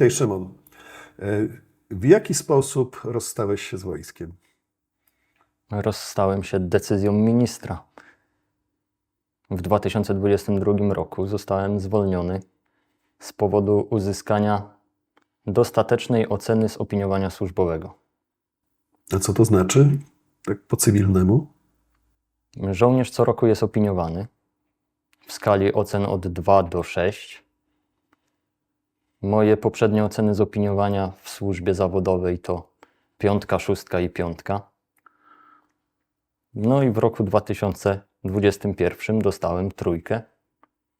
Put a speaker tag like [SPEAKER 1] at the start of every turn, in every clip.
[SPEAKER 1] Witaj, Szymon. E, W jaki sposób rozstałeś się z wojskiem?
[SPEAKER 2] Rozstałem się decyzją ministra. W 2022 roku zostałem zwolniony z powodu uzyskania dostatecznej oceny z opiniowania służbowego.
[SPEAKER 1] A co to znaczy? Tak po cywilnemu?
[SPEAKER 2] Żołnierz co roku jest opiniowany w skali ocen od 2 do 6. Moje poprzednie oceny z opiniowania w służbie zawodowej to piątka, szóstka i piątka. No i w roku 2021 dostałem trójkę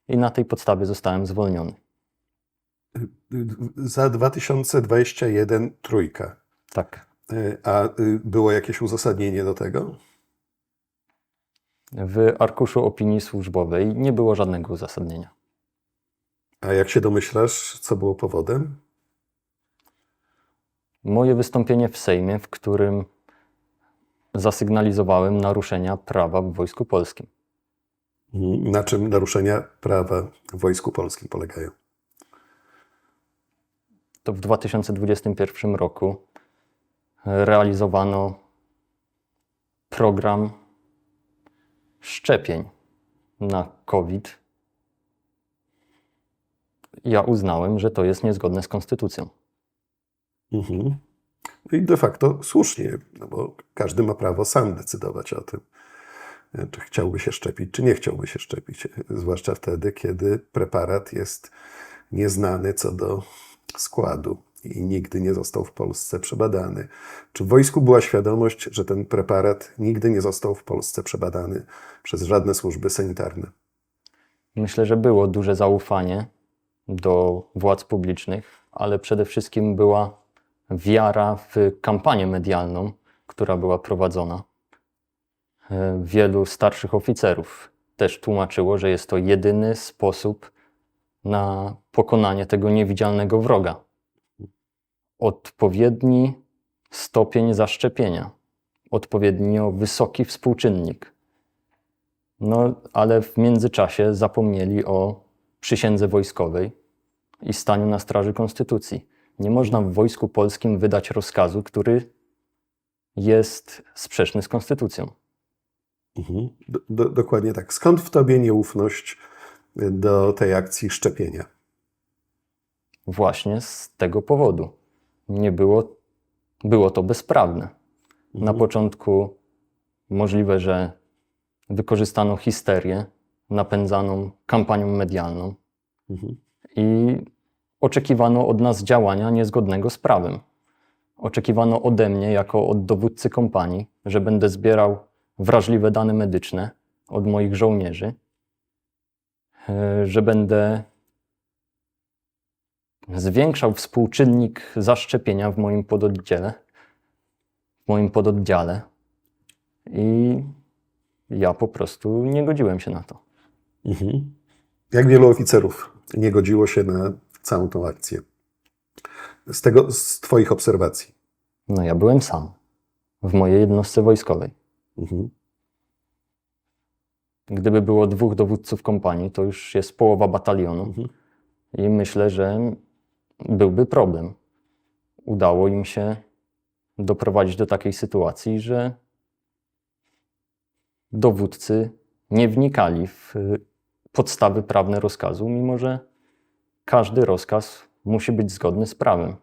[SPEAKER 2] i na tej podstawie zostałem zwolniony.
[SPEAKER 1] Za 2021 trójka.
[SPEAKER 2] Tak.
[SPEAKER 1] A było jakieś uzasadnienie do tego?
[SPEAKER 2] W arkuszu opinii służbowej nie było żadnego uzasadnienia.
[SPEAKER 1] A jak się domyślasz, co było powodem?
[SPEAKER 2] Moje wystąpienie w Sejmie, w którym zasygnalizowałem naruszenia prawa w Wojsku Polskim.
[SPEAKER 1] Na czym naruszenia prawa w Wojsku Polskim polegają?
[SPEAKER 2] To w 2021 roku realizowano program szczepień na COVID. Ja uznałem, że to jest niezgodne z konstytucją.
[SPEAKER 1] Mhm. No I de facto słusznie, no bo każdy ma prawo sam decydować o tym, e, czy chciałby się szczepić, czy nie chciałby się szczepić. Zwłaszcza wtedy, kiedy preparat jest nieznany co do składu i nigdy nie został w Polsce przebadany. Czy w wojsku była świadomość, że ten preparat nigdy nie został w Polsce przebadany przez żadne służby sanitarne?
[SPEAKER 2] Myślę, że było duże zaufanie do władz publicznych, ale przede wszystkim była wiara w kampanię medialną, która była prowadzona. E, Wielu starszych oficerów też tłumaczyło, że jest to jedyny sposób na pokonanie tego niewidzialnego wroga. Odpowiedni stopień zaszczepienia, odpowiednio wysoki współczynnik. No, ale w międzyczasie zapomnieli o przysiędze wojskowej i staniu na straży konstytucji. Nie można w wojsku polskim wydać rozkazu, który jest sprzeczny z konstytucją.
[SPEAKER 1] Mhm. Do, do, dokładnie tak. Skąd w tobie nieufność do tej akcji szczepienia?
[SPEAKER 2] Właśnie z tego powodu. Nie było, było to bezprawne. Na
[SPEAKER 1] Mhm.
[SPEAKER 2] początku możliwe, że wykorzystano histerię napędzaną kampanią medialną
[SPEAKER 1] Mhm.
[SPEAKER 2] I oczekiwano od nas działania niezgodnego z prawem. Oczekiwano ode mnie, jako od dowódcy kompanii, że będę zbierał wrażliwe dane medyczne od moich żołnierzy, e, że będę zwiększał współczynnik zaszczepienia w moim pododdziale, w moim pododdziale i ja po prostu nie godziłem się na to.
[SPEAKER 1] Mhm. Jak wielu oficerów nie godziło się na całą tą akcję? Z tego, z Twoich obserwacji.
[SPEAKER 2] No ja byłem sam w mojej jednostce wojskowej.
[SPEAKER 1] Mhm.
[SPEAKER 2] Gdyby było dwóch dowódców kompanii, to już jest połowa batalionu
[SPEAKER 1] Mhm.
[SPEAKER 2] i myślę, że byłby problem. Udało im się doprowadzić do takiej sytuacji, że dowódcy nie wnikali w podstawy prawne rozkazu, mimo że każdy rozkaz musi być zgodny z prawem.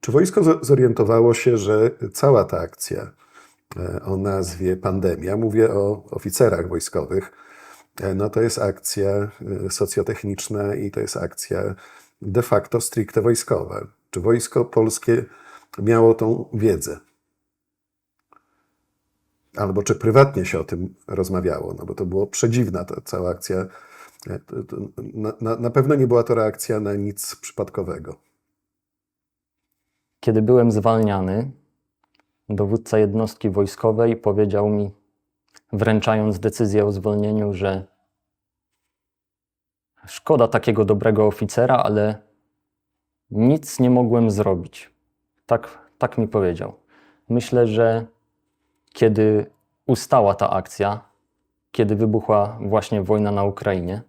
[SPEAKER 1] Czy wojsko zorientowało się, że cała ta akcja e, o nazwie pandemia, mówię o oficerach wojskowych, e, no to jest akcja e, socjotechniczna i to jest akcja de facto stricte wojskowa. Czy wojsko polskie miało tą wiedzę? Albo czy prywatnie się o tym rozmawiało? No bo to było przedziwna ta cała akcja. E, Na, na, na pewno nie była to reakcja na nic przypadkowego.
[SPEAKER 2] Kiedy byłem zwalniany, dowódca jednostki wojskowej powiedział mi, wręczając decyzję o zwolnieniu, że szkoda takiego dobrego oficera, ale nic nie mogłem zrobić. Tak, tak mi powiedział. Myślę, że kiedy ustała ta akcja, kiedy wybuchła właśnie wojna na Ukrainie,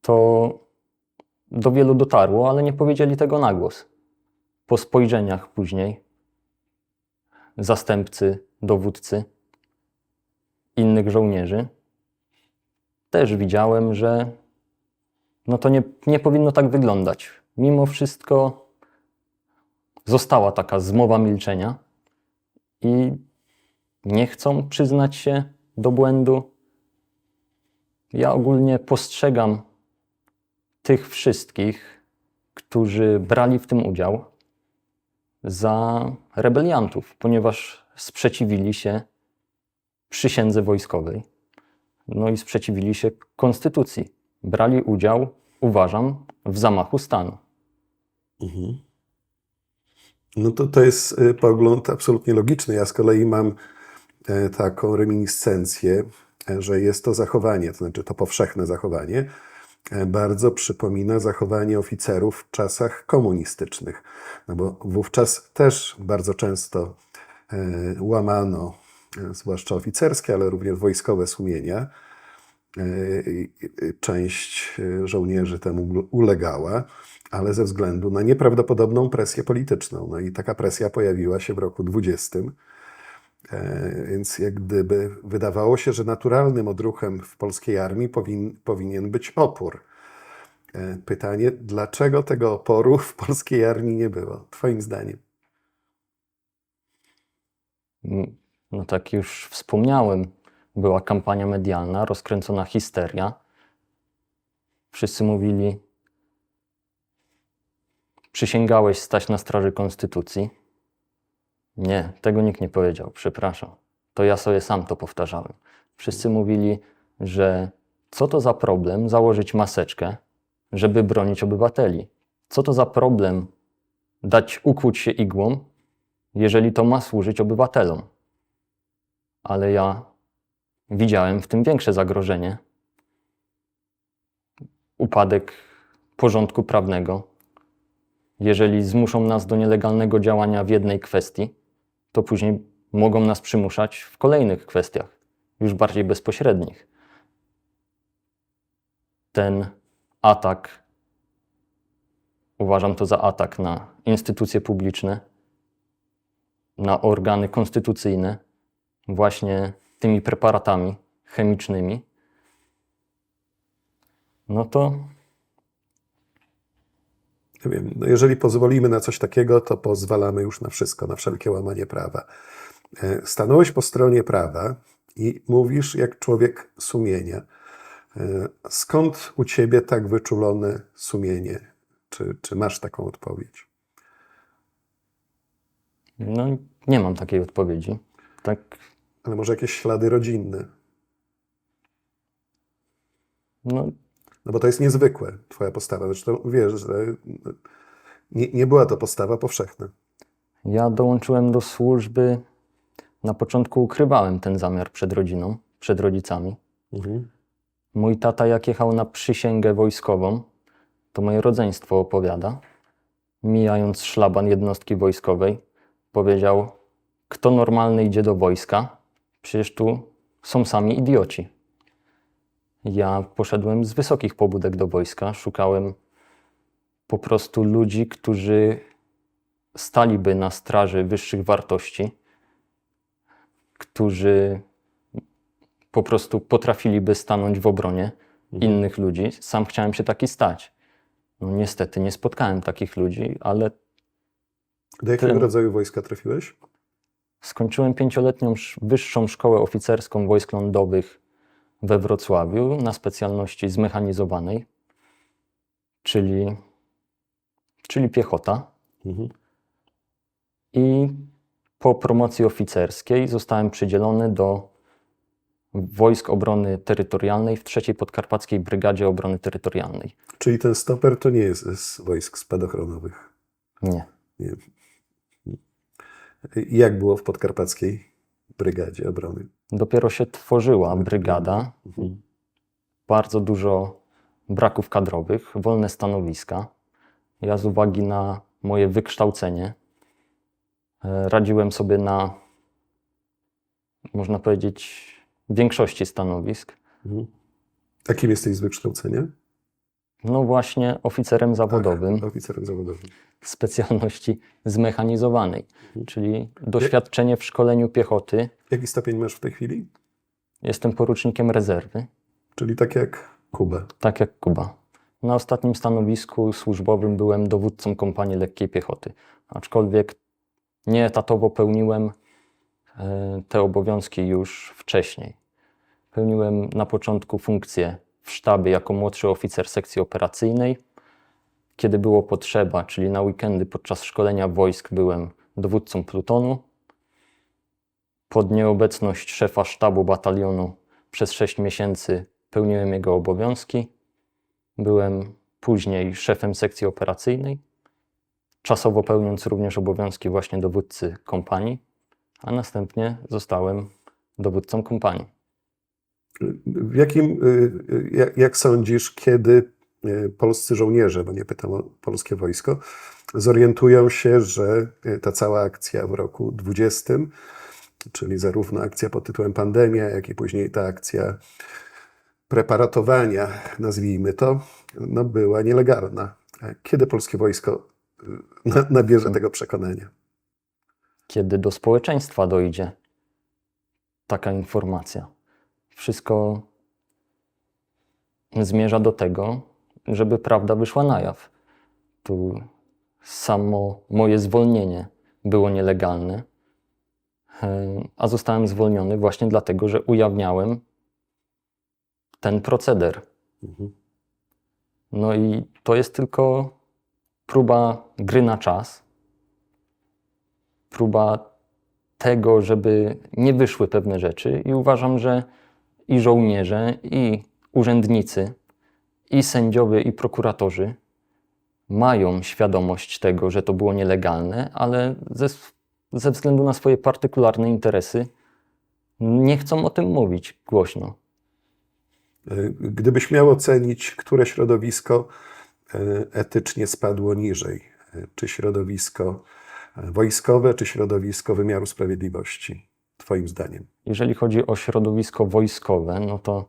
[SPEAKER 2] to do wielu dotarło, ale nie powiedzieli tego na głos. Po spojrzeniach później zastępcy, dowódcy, innych żołnierzy też widziałem, że no to nie, nie powinno tak wyglądać. Mimo wszystko została taka zmowa milczenia i nie chcą przyznać się do błędu. Ja ogólnie postrzegam tych wszystkich, którzy brali w tym udział, za rebeliantów, ponieważ sprzeciwili się przysiędze wojskowej, no i sprzeciwili się konstytucji. Brali udział, uważam, w zamachu stanu.
[SPEAKER 1] Mhm. No to to jest y, pogląd absolutnie logiczny. Ja z kolei mam e, taką reminiscencję, e, że jest to zachowanie, to znaczy to powszechne zachowanie, e, bardzo przypomina zachowanie oficerów w czasach komunistycznych. No bo wówczas też bardzo często łamano, zwłaszcza oficerskie, ale również wojskowe sumienia. E, i- Część e, żołnierzy temu ule- ulegała, ale ze względu na nieprawdopodobną presję polityczną. No i taka presja pojawiła się w roku 20. E, Więc jak gdyby wydawało się, że naturalnym odruchem w polskiej armii powin, powinien być opór. E, Pytanie, dlaczego tego oporu w polskiej armii nie było, Twoim zdaniem?
[SPEAKER 2] Mm, No tak już wspomniałem, była kampania medialna, rozkręcona histeria. Wszyscy mówili, przysięgałeś stać na straży konstytucji. Nie, tego nikt nie powiedział, przepraszam. To ja sobie sam to powtarzałem. Wszyscy mówili, że co to za problem założyć maseczkę, żeby bronić obywateli? Co to za problem dać ukłuć się igłą, jeżeli to ma służyć obywatelom? Ale ja widziałem w tym większe zagrożenie. Upadek porządku prawnego. Jeżeli zmuszą nas do nielegalnego działania w jednej kwestii, to później mogą nas przymuszać w kolejnych kwestiach, już bardziej bezpośrednich. Ten atak, uważam to za atak na instytucje publiczne, na organy konstytucyjne, właśnie tymi preparatami chemicznymi, no to
[SPEAKER 1] Nie wiem, no jeżeli pozwolimy na coś takiego, to pozwalamy już na wszystko, na wszelkie łamanie prawa. E, Stanąłeś po stronie prawa i mówisz jak człowiek sumienia. E, Skąd u ciebie tak wyczulone sumienie? Czy, czy masz taką odpowiedź?
[SPEAKER 2] no, nie mam takiej odpowiedzi. Tak,
[SPEAKER 1] Ale może jakieś ślady rodzinne?
[SPEAKER 2] no,
[SPEAKER 1] No bo to jest niezwykłe, twoja postawa. Zresztą wiesz, że nie, nie była to postawa powszechna.
[SPEAKER 2] ja dołączyłem do służby. Na początku ukrywałem ten zamiar przed rodziną, przed rodzicami.
[SPEAKER 1] Mhm.
[SPEAKER 2] Mój tata, jak jechał na przysięgę wojskową, to moje rodzeństwo opowiada, mijając szlaban jednostki wojskowej, powiedział: Kto normalny idzie do wojska? Przecież tu są sami idioci. Ja poszedłem z wysokich pobudek do wojska, szukałem po prostu ludzi, którzy staliby na straży wyższych wartości, którzy po prostu potrafiliby stanąć w obronie innych ludzi. Sam chciałem się taki stać. No niestety nie spotkałem takich ludzi, ale
[SPEAKER 1] Do jakiego
[SPEAKER 2] Ten-
[SPEAKER 1] rodzaju wojska trafiłeś?
[SPEAKER 2] Skończyłem pięcioletnią sz- wyższą szkołę oficerską wojsk lądowych we Wrocławiu na specjalności zmechanizowanej, czyli, czyli piechota.
[SPEAKER 1] Mhm.
[SPEAKER 2] I po promocji oficerskiej zostałem przydzielony do Wojsk Obrony Terytorialnej w trzeciej Podkarpackiej Brygadzie Obrony Terytorialnej.
[SPEAKER 1] Czyli ten stoper to nie jest z wojsk spadochronowych.
[SPEAKER 2] Nie.
[SPEAKER 1] Nie. Jak było w podkarpackiej brygadzie obrony?
[SPEAKER 2] Dopiero się tworzyła brygada.
[SPEAKER 1] Mhm.
[SPEAKER 2] Bardzo dużo braków kadrowych, wolne stanowiska. Ja z uwagi na moje wykształcenie e, radziłem sobie na, można powiedzieć, większości stanowisk.
[SPEAKER 1] Mhm. A kim jesteś z wykształcenia?
[SPEAKER 2] No właśnie oficerem zawodowym
[SPEAKER 1] Oficerem zawodowym.
[SPEAKER 2] specjalności zmechanizowanej, czyli doświadczenie w szkoleniu piechoty.
[SPEAKER 1] Jaki stopień masz w tej chwili?
[SPEAKER 2] Jestem porucznikiem rezerwy,
[SPEAKER 1] Czyli tak jak Kuba.
[SPEAKER 2] tak jak Kuba. Na ostatnim stanowisku służbowym byłem dowódcą kompanii lekkiej piechoty, aczkolwiek nieetatowo pełniłem e, te obowiązki już wcześniej. Pełniłem na początku funkcję w sztabie jako młodszy oficer sekcji operacyjnej. Kiedy było potrzeba, czyli na weekendy podczas szkolenia wojsk, byłem dowódcą plutonu. Pod nieobecność szefa sztabu batalionu przez 6 miesięcy pełniłem jego obowiązki. Byłem później szefem sekcji operacyjnej, czasowo pełniąc również obowiązki właśnie dowódcy kompanii, a następnie zostałem dowódcą kompanii.
[SPEAKER 1] W jakim, y, y, jak, jak sądzisz, kiedy y, polscy żołnierze, bo nie pytam o polskie wojsko, zorientują się, że ta cała akcja w roku 20, czyli zarówno akcja pod tytułem pandemia, jak i później ta akcja preparatowania, nazwijmy to, no była nielegalna. Kiedy polskie wojsko na- nabierze tego przekonania?
[SPEAKER 2] Kiedy do społeczeństwa dojdzie taka informacja, wszystko zmierza do tego, żeby prawda wyszła na jaw. Tu samo moje zwolnienie było nielegalne, e, a zostałem zwolniony właśnie dlatego, że ujawniałem ten proceder.
[SPEAKER 1] Mhm.
[SPEAKER 2] No i to jest tylko próba gry na czas, próba tego, żeby nie wyszły pewne rzeczy, i uważam, że i żołnierze, i urzędnicy, i sędziowie, i prokuratorzy mają świadomość tego, że to było nielegalne, ale ze, ze względu na swoje partykularne interesy nie chcą o tym mówić głośno.
[SPEAKER 1] Y, Gdybyś miał ocenić, które środowisko y, etycznie spadło niżej, y, czy środowisko wojskowe, czy środowisko wymiaru sprawiedliwości, Twoim zdaniem?
[SPEAKER 2] Jeżeli chodzi o środowisko wojskowe, no to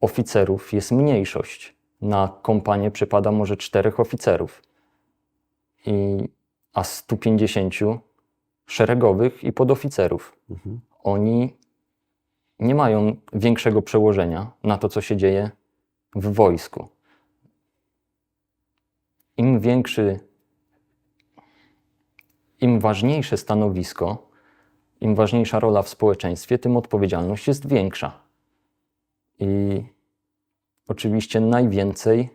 [SPEAKER 2] oficerów jest mniejszość. Na kompanię przypada może czterech oficerów, I, a 150 szeregowych i podoficerów.
[SPEAKER 1] Mhm.
[SPEAKER 2] Oni nie mają większego przełożenia na to, co się dzieje w wojsku. Im większy, im ważniejsze stanowisko, im ważniejsza rola w społeczeństwie, tym odpowiedzialność jest większa. I oczywiście najwięcej,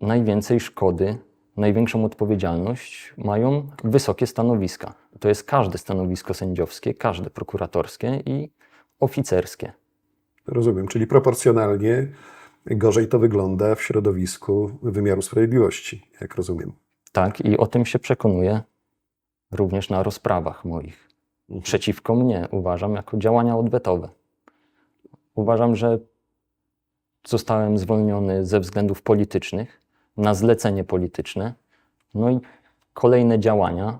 [SPEAKER 2] najwięcej szkody, największą odpowiedzialność mają wysokie stanowiska. To jest każde stanowisko sędziowskie, każde prokuratorskie i oficerskie.
[SPEAKER 1] Rozumiem, czyli proporcjonalnie gorzej to wygląda w środowisku wymiaru sprawiedliwości, jak rozumiem.
[SPEAKER 2] Tak, i o tym się przekonuję również na rozprawach moich.
[SPEAKER 1] Mhm.
[SPEAKER 2] Przeciwko mnie uważam jako działania odwetowe. Uważam, że zostałem zwolniony ze względów politycznych, na zlecenie polityczne, no i kolejne działania,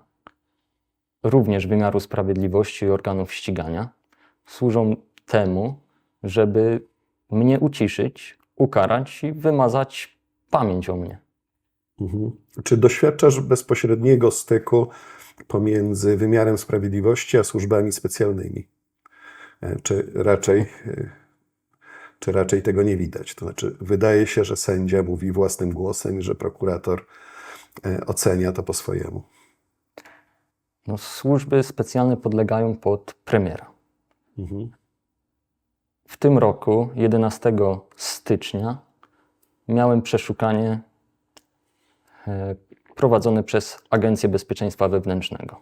[SPEAKER 2] również wymiaru sprawiedliwości i organów ścigania, służą temu, żeby mnie uciszyć, ukarać i wymazać pamięć o mnie.
[SPEAKER 1] Mhm. Czy doświadczasz bezpośredniego styku pomiędzy wymiarem sprawiedliwości a służbami specjalnymi? E, Czy raczej, e, czy raczej tego nie widać? To znaczy, wydaje się, że sędzia mówi własnym głosem i że prokurator e, ocenia to po swojemu.
[SPEAKER 2] No, służby specjalne podlegają pod premiera.
[SPEAKER 1] Mhm.
[SPEAKER 2] W tym roku, 11 stycznia, miałem przeszukanie e, prowadzone przez Agencję Bezpieczeństwa Wewnętrznego.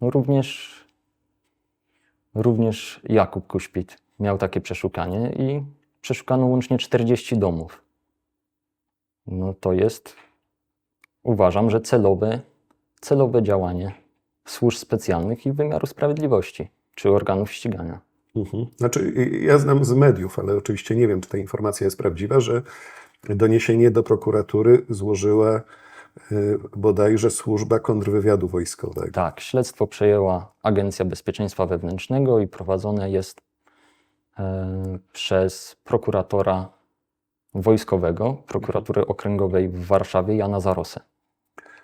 [SPEAKER 2] No również, również Jakub Kuśpit miał takie przeszukanie i przeszukano łącznie 40 domów. No to jest, uważam, że celowe, celowe działanie służb specjalnych i wymiaru sprawiedliwości czy organów ścigania.
[SPEAKER 1] Mhm. Znaczy, ja znam z mediów, ale oczywiście nie wiem, czy ta informacja jest prawdziwa, że doniesienie do prokuratury złożyła e, bodajże służba kontrwywiadu wojskowego.
[SPEAKER 2] Tak, śledztwo przejęła Agencja Bezpieczeństwa Wewnętrznego i prowadzone jest e, przez prokuratora wojskowego prokuratury okręgowej w Warszawie Jana Zarosę,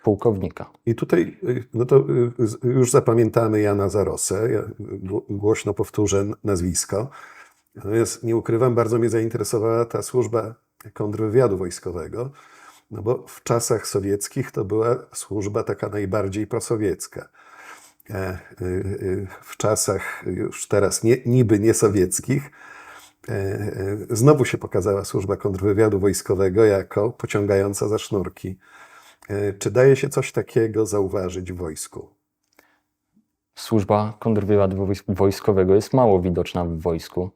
[SPEAKER 2] pułkownika.
[SPEAKER 1] I tutaj y, no to już zapamiętamy Jana Zarosę. Ja gło- głośno powtórzę nazwisko. Natomiast nie ukrywam, bardzo mnie zainteresowała ta służba kontrwywiadu wojskowego, no bo w czasach sowieckich to była służba taka najbardziej prosowiecka. E, y, y, W czasach już teraz nie, niby niesowieckich e, e, znowu się pokazała służba kontrwywiadu wojskowego jako pociągająca za sznurki. Czy daje się coś takiego zauważyć w wojsku?
[SPEAKER 2] Służba kontrwywiadu wojs- wojskowego jest mało widoczna w wojsku.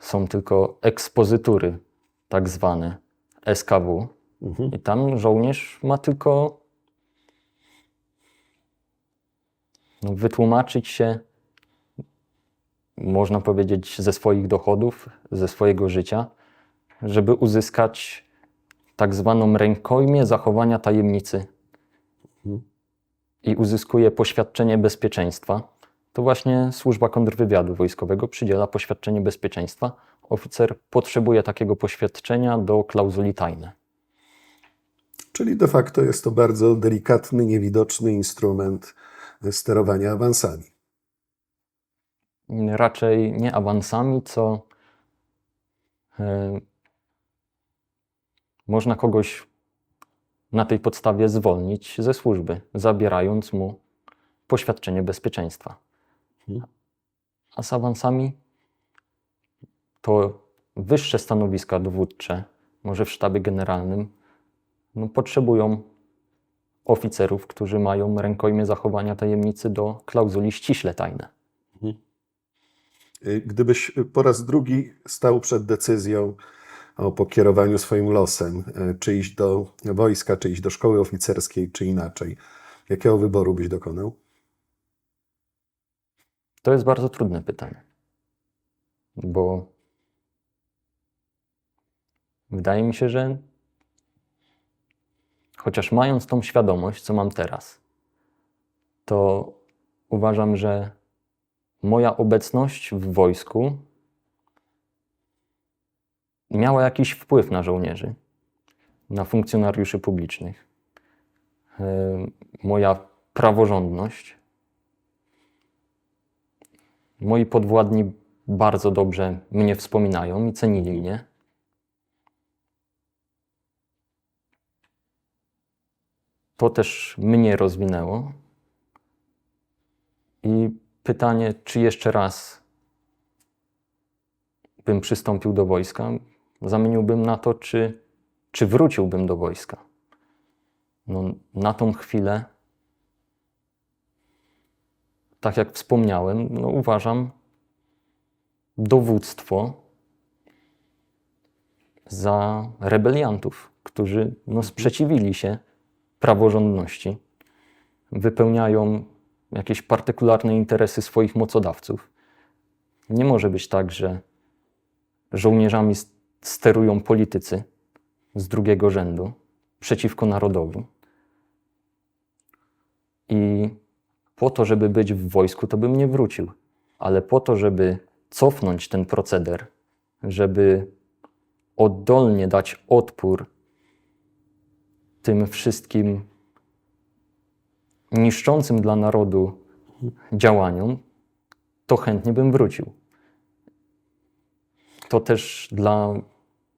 [SPEAKER 2] Są tylko ekspozytury, tak zwane SKW.
[SPEAKER 1] Mhm.
[SPEAKER 2] I tam żołnierz ma tylko no, wytłumaczyć się, można powiedzieć, ze swoich dochodów, ze swojego życia, żeby uzyskać tak zwaną rękojmię zachowania tajemnicy i uzyskuje poświadczenie bezpieczeństwa, to właśnie służba kontrwywiadu wojskowego przydziela poświadczenie bezpieczeństwa. Oficer potrzebuje takiego poświadczenia do klauzuli tajne.
[SPEAKER 1] Czyli de facto jest to bardzo delikatny, niewidoczny instrument sterowania awansami.
[SPEAKER 2] Raczej nie awansami, co e, można kogoś na tej podstawie zwolnić ze służby, zabierając mu poświadczenie bezpieczeństwa.
[SPEAKER 1] Mhm.
[SPEAKER 2] A z awansami to wyższe stanowiska dowódcze, może w sztabie generalnym, no, potrzebują oficerów, którzy mają rękojmię zachowania tajemnicy do klauzuli ściśle tajne.
[SPEAKER 1] Y, Gdybyś po raz drugi stał przed decyzją o pokierowaniu swoim losem, y, czy iść do wojska, czy iść do szkoły oficerskiej, czy inaczej, jakiego wyboru byś dokonał?
[SPEAKER 2] To jest bardzo trudne pytanie, bo wydaje mi się, że chociaż mając tą świadomość, co mam teraz, to uważam, że moja obecność w wojsku miała jakiś wpływ na żołnierzy, na funkcjonariuszy publicznych. Yy, Moja praworządność Moi podwładni bardzo dobrze mnie wspominają i cenili mnie. To też mnie rozwinęło. I pytanie, czy jeszcze raz bym przystąpił do wojska, zamieniłbym na to, czy, czy wróciłbym do wojska. No, na tą chwilę tak jak wspomniałem, no uważam dowództwo za rebeliantów, którzy no, sprzeciwili się praworządności, wypełniają jakieś partykularne interesy swoich mocodawców. Nie może być tak, że żołnierzami sterują politycy z drugiego rzędu przeciwko narodowi. I po to, żeby być w wojsku, to bym nie wrócił. Ale po to, żeby cofnąć ten proceder, żeby oddolnie dać odpór tym wszystkim niszczącym dla narodu działaniom, to chętnie bym wrócił. To też dla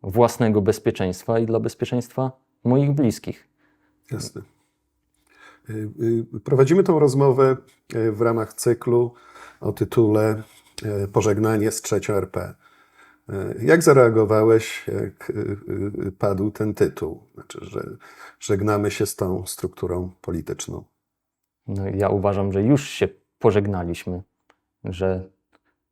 [SPEAKER 2] własnego bezpieczeństwa i dla bezpieczeństwa moich bliskich.
[SPEAKER 1] Jasne. Y, y, Prowadzimy tą rozmowę y, w ramach cyklu o tytule Pożegnanie z trzecią RP. Y, Jak zareagowałeś, jak y, y, padł ten tytuł? Znaczy, że żegnamy się z tą strukturą polityczną.
[SPEAKER 2] No, ja uważam, że już się pożegnaliśmy, że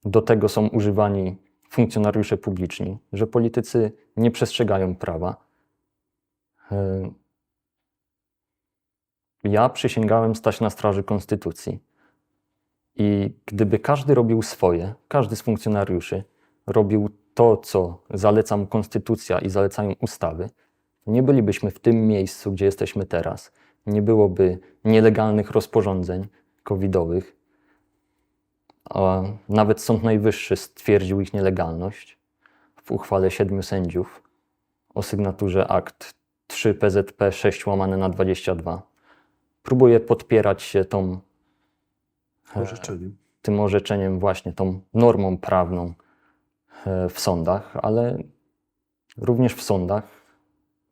[SPEAKER 2] do tego są używani funkcjonariusze publiczni, że politycy nie przestrzegają prawa. E, Ja przysięgałem stać na straży konstytucji. I gdyby każdy robił swoje, każdy z funkcjonariuszy robił to, co zaleca konstytucja i zalecają ustawy, nie bylibyśmy w tym miejscu, gdzie jesteśmy teraz. Nie byłoby nielegalnych rozporządzeń covidowych, a nawet Sąd Najwyższy stwierdził ich nielegalność w uchwale siedmiu sędziów o sygnaturze akt 3 PZP 6 łamane na 22. Próbuję podpierać się tą,
[SPEAKER 1] Orzeczeniem.
[SPEAKER 2] tym orzeczeniem, właśnie tą normą prawną e, w sądach, ale również w sądach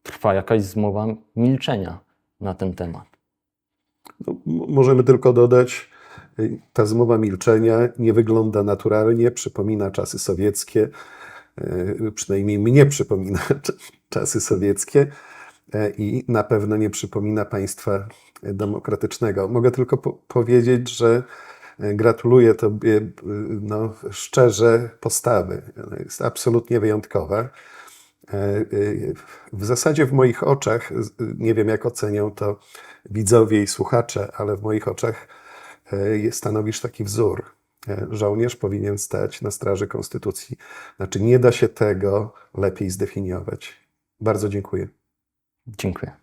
[SPEAKER 2] trwa jakaś zmowa milczenia na ten temat.
[SPEAKER 1] No, możemy tylko dodać, y, ta zmowa milczenia nie wygląda naturalnie, przypomina czasy sowieckie, y, przynajmniej mnie przypomina cz- czasy sowieckie y, i na pewno nie przypomina państwa demokratycznego. Mogę tylko po powiedzieć, że gratuluję Tobie y, no, szczerze postawy. Jest absolutnie wyjątkowa. E, W zasadzie w moich oczach, nie wiem jak ocenią to widzowie i słuchacze, ale w moich oczach e, stanowisz taki wzór. E, Żołnierz powinien stać na straży konstytucji. Znaczy, nie da się tego lepiej zdefiniować. Bardzo dziękuję.
[SPEAKER 2] Dziękuję.